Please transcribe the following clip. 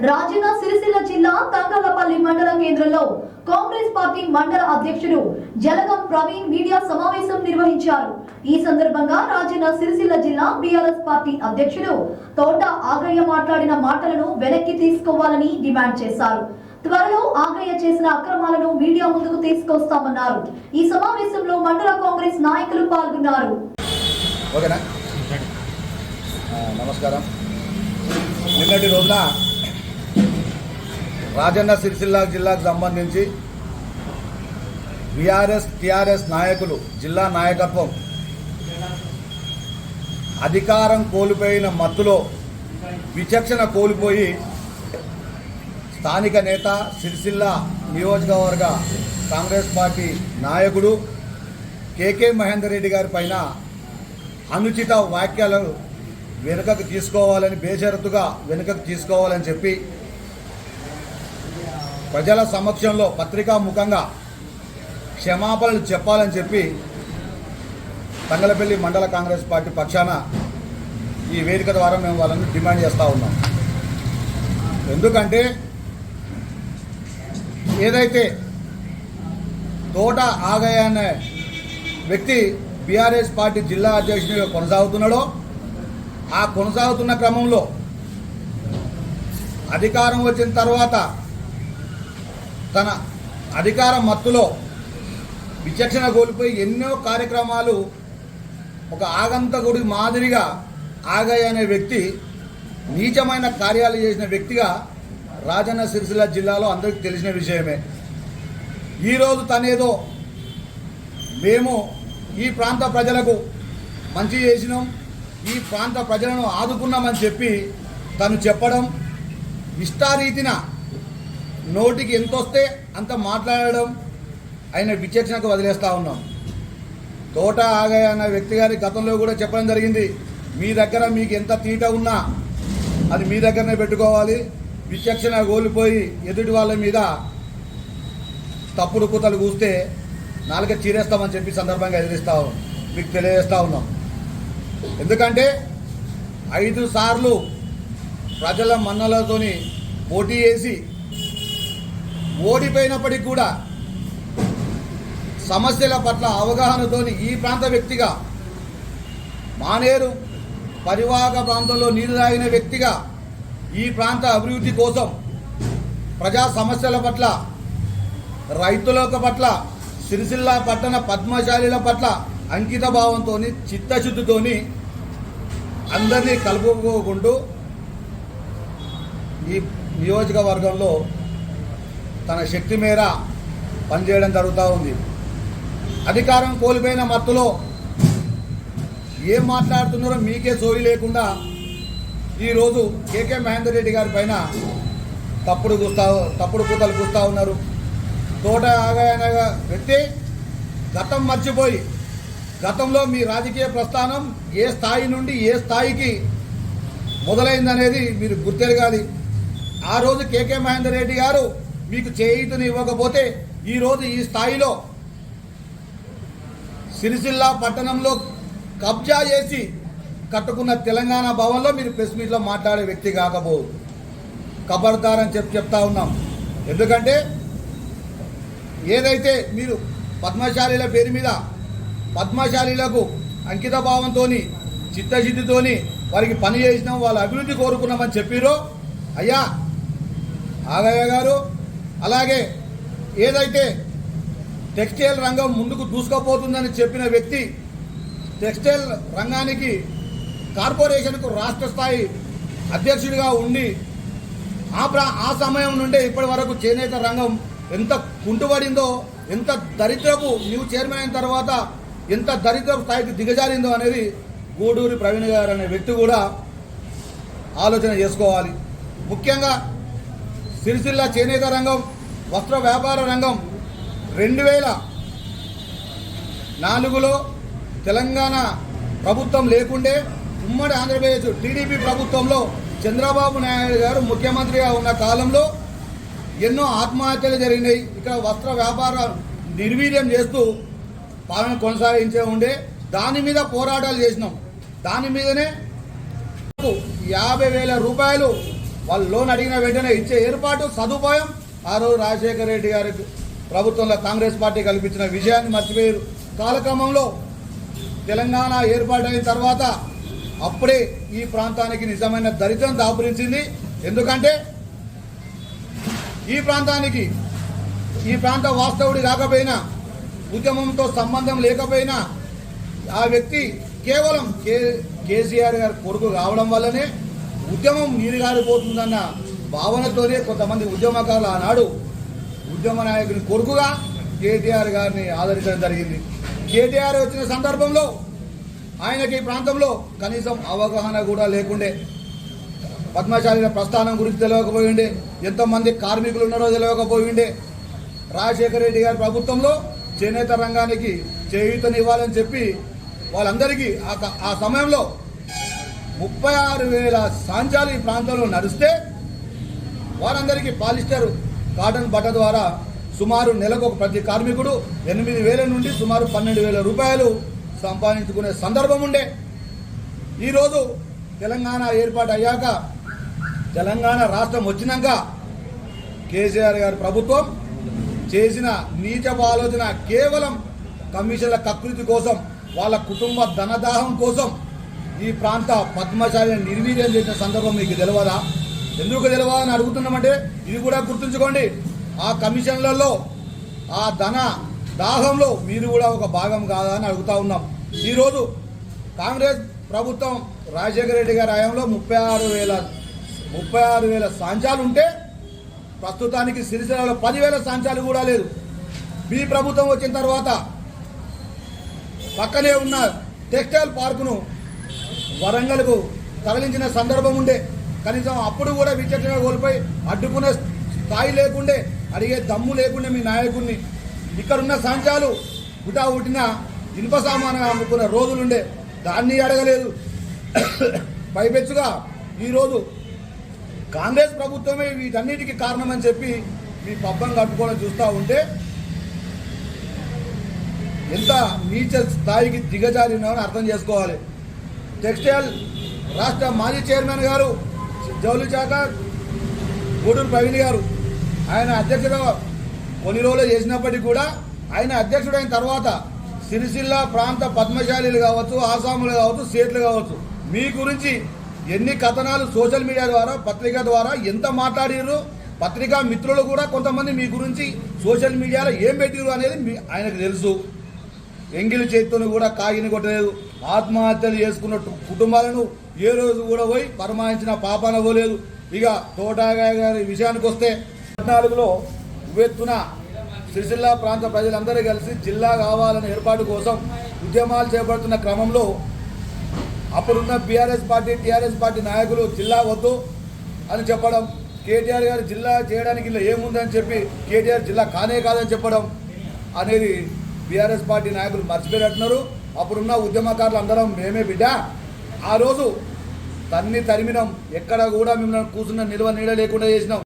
రాజన్న సిరిసిల్ల జిల్లా కంకలపల్లి మండల కేంద్రంలో కాంగ్రెస్ పార్టీ మండల అధ్యక్షుడు జలగం ప్రవీణ్ మీడియా సమావేశం నిర్వహించారు. ఈ సందర్భంగా రాజన్న సిరిసిల్ల జిల్లా బీఆర్ఎస్ పార్టీ అధ్యక్షుడు తోట ఆగయ్య మాట్లాడిన మాటలను వెనక్కి తీసుకోవాలని డిమాండ్ చేశారు. త్వరలో ఆగయ్య చేసిన అక్రమాలను మీడియా ముందుకు తీసుకొస్తామన్నారు. ఈ సమావేశంలో మండల కాంగ్రెస్ నాయకులు పాల్గొన్నారు. నమస్కారం. నిన్నటి రోజున రాజన్న సిరిసిల్ల జిల్లాకు సంబంధించి బీఆర్ఎస్ టీఆర్ఎస్ నాయకులు జిల్లా నాయకత్వం అధికారం కోల్పోయిన మత్తులో విచక్షణ కోల్పోయి స్థానిక నేత సిరిసిల్ల నియోజకవర్గ కాంగ్రెస్ పార్టీ నాయకుడు కేకే మహేందర్ రెడ్డి గారి పైన అనుచిత వ్యాఖ్యలను వెనుకకు తీసుకోవాలని బేషరతుగా వెనుకకు తీసుకోవాలని చెప్పి ప్రజల సమక్షంలో పత్రికా ముఖంగా క్షమాపణలు చెప్పాలని చెప్పి తంగలపల్లి మండల కాంగ్రెస్ పార్టీ పక్షాన ఈ వేదిక ద్వారా మేము వాళ్ళని డిమాండ్ చేస్తూ ఉన్నాం. ఎందుకంటే ఏదైతే తోట ఆగయ్య అనే వ్యక్తి బీఆర్ఎస్ పార్టీ జిల్లా అధ్యక్షుడిగా కొనసాగుతున్నాడో ఆ కొనసాగుతున్న క్రమంలో అధికారం వచ్చిన తర్వాత తన అధికార మత్తులో విచక్షణ కోల్పోయి ఎన్నో కార్యక్రమాలు ఒక ఆగంతకుడి మాదిరిగా ఆగయ్య అనే వ్యక్తి నీచమైన కార్యాలు చేసిన వ్యక్తిగా రాజన్న సిరిసిల్ల జిల్లాలో అందరికీ తెలిసిన విషయమే. ఈరోజు తనేదో మేము ఈ ప్రాంత ప్రజలకు మంచి చేసినాం ఈ ప్రాంత ప్రజలను ఆదుకున్నామని చెప్పి తను చెప్పడం ఇష్టారీతిన నోటికి ఎంత వస్తే అంత మాట్లాడడం ఆయన విచక్షణకు వదిలేస్తూ ఉన్నాం. తోట ఆగయ్య అన్న వ్యక్తి గారి గతంలో కూడా చెప్పడం జరిగింది మీ దగ్గర మీకు ఎంత తీట ఉన్నా అది మీ దగ్గరనే పెట్టుకోవాలి. విచక్షణ కోల్పోయి ఎదుటి వాళ్ళ మీద తప్పుడు కూతలు కూస్తే నాలుక చీరేస్తామని చెప్పి సందర్భంగా ఎదిరిస్తా మీకు తెలియజేస్తూ ఉన్నాం. ఎందుకంటే ఐదు సార్లు ప్రజల మన్నలతోని పోటీ చేసి ఓడిపోయినప్పటికీ కూడా సమస్యల పట్ల అవగాహనతోని ఈ ప్రాంత వ్యక్తిగా మానేరు పరివాహక ప్రాంతంలో నీరు తాగిన వ్యక్తిగా ఈ ప్రాంత అభివృద్ధి కోసం ప్రజా సమస్యల పట్ల రైతులకు పట్ల సిరిసిల్ల పట్టణ పద్మశాలిల పట్ల అంకిత భావంతో చిత్తశుద్ధితోని అందరినీ కలుపుకోకుండా ఈ నియోజకవర్గంలో తన శక్తి మేర పనిచేయడం జరుగుతూ ఉంది. అధికారం కోల్పోయిన మత్తులో ఏం మాట్లాడుతున్నారో మీకే సోయి లేకుండా ఈరోజు కేకే మహేందర్ రెడ్డి గారి పైన తప్పుడు కూస్తా తప్పుడు కూతలు కూస్తూ ఉన్నారు. తోట ఆగాయన వ్యక్తి గతం మర్చిపోయి గతంలో మీ రాజకీయ ప్రస్థానం ఏ స్థాయి నుండి ఏ స్థాయికి మొదలైందనేది మీరు గుర్తెరగాలి. ఆ రోజు కేకే మహేందర్ రెడ్డి గారు మీకు చేయుతని ఇవ్వకపోతే ఈరోజు ఈ స్థాయిలో సిరిసిల్ల పట్టణంలో కబ్జా చేసి కట్టుకున్న తెలంగాణ భవన్లో మీరు ప్రెస్ మీట్లో మాట్లాడే వ్యక్తి కాకపోవు. కబర్దారని చెప్పి చెప్తా ఉన్నాం. ఎందుకంటే ఏదైతే మీరు పద్మశాలీల పేరు మీద పద్మశాలీలకు అంకిత భావంతో చిత్తశుద్ధితోని వారికి పని చేసినాం వాళ్ళ అభివృద్ధి కోరుకున్నామని చెప్పిరో అయ్యా ఆగయ్య గారు అలాగే ఏదైతే టెక్స్టైల్ రంగం ముందుకు దూసుకుపోతుందని చెప్పిన వ్యక్తి టెక్స్టైల్ రంగానికి కార్పొరేషన్కు రాష్ట్ర స్థాయి అధ్యక్షుడిగా ఉండి ఆ ప్రా ఆ సమయం నుండే ఇప్పటి వరకు చేనేత రంగం ఎంత కుంటుపడిందో ఎంత దరిద్రపు నీవు చైర్మన్ అయిన తర్వాత ఎంత దరిద్రపు స్థాయికి దిగజారిందో అనేది గూడూరి ప్రవీణ్ గారు అనే వ్యక్తి కూడా ఆలోచన చేసుకోవాలి. ముఖ్యంగా సిరిసిల్ల చేనేత రంగం వస్త్ర వ్యాపార రంగం రెండు వేల నాలుగులో తెలంగాణ ప్రభుత్వం లేకుండే ఉమ్మడి ఆంధ్రప్రదేశ్ టీడీపీ ప్రభుత్వంలో చంద్రబాబు నాయుడు గారు ముఖ్యమంత్రిగా ఉన్న కాలంలో ఎన్నో ఆత్మహత్యలు జరిగినాయి. ఇక్కడ వస్త్ర వ్యాపార నిర్వీర్యం చేస్తూ పాలన కొనసాగించే ఉండే. దాని మీద పోరాటాలు చేసినాం. దాని మీదనే యాభై వేల రూపాయలు వాళ్ళు లోన్ అడిగిన వెంటనే ఇచ్చే ఏర్పాటు సదుపాయం ఆ రోజు రాజశేఖర రెడ్డి గారి ప్రభుత్వంలో కాంగ్రెస్ పార్టీ కల్పించిన విజయాన్ని మర్చిపోయారు. కాలక్రమంలో తెలంగాణ ఏర్పాటైన తర్వాత అప్పుడే ఈ ప్రాంతానికి నిజమైన దరిద్రం దాపురించింది. ఎందుకంటే ఈ ప్రాంతానికి ఈ ప్రాంత వాస్తవుడి కాకపోయినా ఉద్యమంతో సంబంధం లేకపోయినా ఆ వ్యక్తి కేవలం కే కేసీఆర్ గారి కొడుకు కావడం వల్లనే ఉద్యమం నీరుగారిపోతుందన్న భావనతోనే కొంతమంది ఉద్యమకారులు ఆనాడు ఉద్యమ నాయకుని కొడుకుగా కేటీఆర్ గారిని ఆదరించడం జరిగింది. కేటీఆర్ వచ్చిన సందర్భంలో ఆయనకి ఈ ప్రాంతంలో కనీసం అవగాహన కూడా లేకుండే. పద్మశాలిల ప్రస్థానం గురించి తెలియకపోయిండే. ఎంతమంది కార్మికులు ఉన్నారో తెలియకపోయిండే. రాజశేఖర రెడ్డి గారి ప్రభుత్వంలో చేనేత రంగానికి చేయూతనివ్వాలని చెప్పి వాళ్ళందరికీ ఆ ఆ సమయంలో ముప్పై ఆరు వేల సాంచాలు ఈ ప్రాంతంలో నడిస్తే వారందరికీ పాలిస్టర్ కాటన్ బట్ట ద్వారా సుమారు నెలకు ఒక ప్రతి కార్మికుడు ఎనిమిది వేల నుండి సుమారు పన్నెండు వేల రూపాయలు సంపాదించుకునే సందర్భం ఉండే. ఈరోజు తెలంగాణ ఏర్పాటు అయ్యాక తెలంగాణ రాష్ట్రం వచ్చినాక కేసీఆర్ గారి ప్రభుత్వం చేసిన నీచపు ఆలోచన కేవలం కమిషన్ల కకృతి కోసం వాళ్ళ కుటుంబ ధనదాహం కోసం ఈ ప్రాంత పద్మశాలిని నిర్వీర్యం చేసిన సందర్భం మీకు తెలియదా ఎందుకు తెలియదా అని అడుగుతున్నామంటే ఇది కూడా గుర్తుంచుకోండి. ఆ కమిషన్లలో ఆ ధన దాహంలో మీరు కూడా ఒక భాగం కాదా అని అడుగుతా ఉన్నాం. ఈరోజు కాంగ్రెస్ ప్రభుత్వం రాజశేఖర రెడ్డి గారి హయాంలో ముప్పై ఆరు వేల ముప్పై ఆరు వేల సాంచాలు ఉంటే ప్రస్తుతానికి సిరిసిల్లలో పదివేల సాంచాలు కూడా లేదు. మీ ప్రభుత్వం వచ్చిన తర్వాత పక్కనే ఉన్న టెక్స్టైల్ పార్కును వరంగల్కు తరలించిన సందర్భం ఉండే. కనీసం అప్పుడు కూడా విచక్షణ కోల్పోయి అడ్డుకునే స్థాయి లేకుండే అడిగే దమ్ము లేకుండే మీ నాయకుడిని. ఇక్కడున్న సాంచాలు గుటా ఉట్టిన ఇనుప సామాను అమ్ముకున్న రోజులుండే. దాన్ని అడగలేదు. పైపెచ్చుగా ఈరోజు కాంగ్రెస్ ప్రభుత్వమే వీటన్నిటికీ కారణమని చెప్పి మీ పబ్బం కట్టుకోవడం చూస్తూ ఉంటే ఎంత నీచ స్థాయికి దిగజారినామని అర్థం చేసుకోవాలి. టెక్స్టైల్ రాష్ట్ర మాజీ చైర్మన్ గారు జౌలి శాఖ గూడూరు ప్రవీణ్ గారు. ఆయన అధ్యక్షత కొన్ని రోజులు చేసినప్పటికీ కూడా ఆయన అధ్యక్షుడైన తర్వాత సిరిసిల్ల ప్రాంత పద్మశాలీలు కావచ్చు ఆసాములు కావచ్చు సేట్లు కావచ్చు. మీ గురించి ఎన్ని కథనాలు సోషల్ మీడియా ద్వారా పత్రిక ద్వారా ఎంత మాట్లాడిర్రు పత్రికా మిత్రులు కూడా కొంతమంది మీ గురించి సోషల్ మీడియాలో ఏం పెట్టిరు అనేది మీ ఆయనకు తెలుసు. ఎంగిలి చేతితో కూడా కాగిని కొట్టలేదు. ఆత్మహత్యలు చేసుకున్నట్టు కుటుంబాలను ఏ రోజు కూడా పోయి పరమాయించిన పాపాన పోలేదు. ఇక తోటాగాయ గారి విషయానికి వస్తే పద్నాలుగులో ఉవ్వెత్తున సిరిసిల్ల ప్రాంత ప్రజలందరూ కలిసి జిల్లా కావాలనే ఏర్పాటు కోసం ఉద్యమాలు చేపడుతున్న క్రమంలో అప్పుడున్న బీఆర్ఎస్ పార్టీ టీఆర్ఎస్ పార్టీ నాయకులు జిల్లా వద్దు అని చెప్పడం కేటీఆర్ గారు జిల్లా చేయడానికి ఇలా ఏముందని చెప్పి కేటీఆర్ జిల్లా కానే కాదని చెప్పడం అనేది బీఆర్ఎస్ పార్టీ నాయకులు మర్చిపోయినట్టున్నారు. అప్పుడున్న ఉద్యమకారులు అందరం మేమే బిడ్డ. ఆ రోజు తన్ని తరిమినం. ఎక్కడ కూడా మిమ్మల్ని కూర్చున్న నిల్వ నీడ లేకుండా చేసినాం.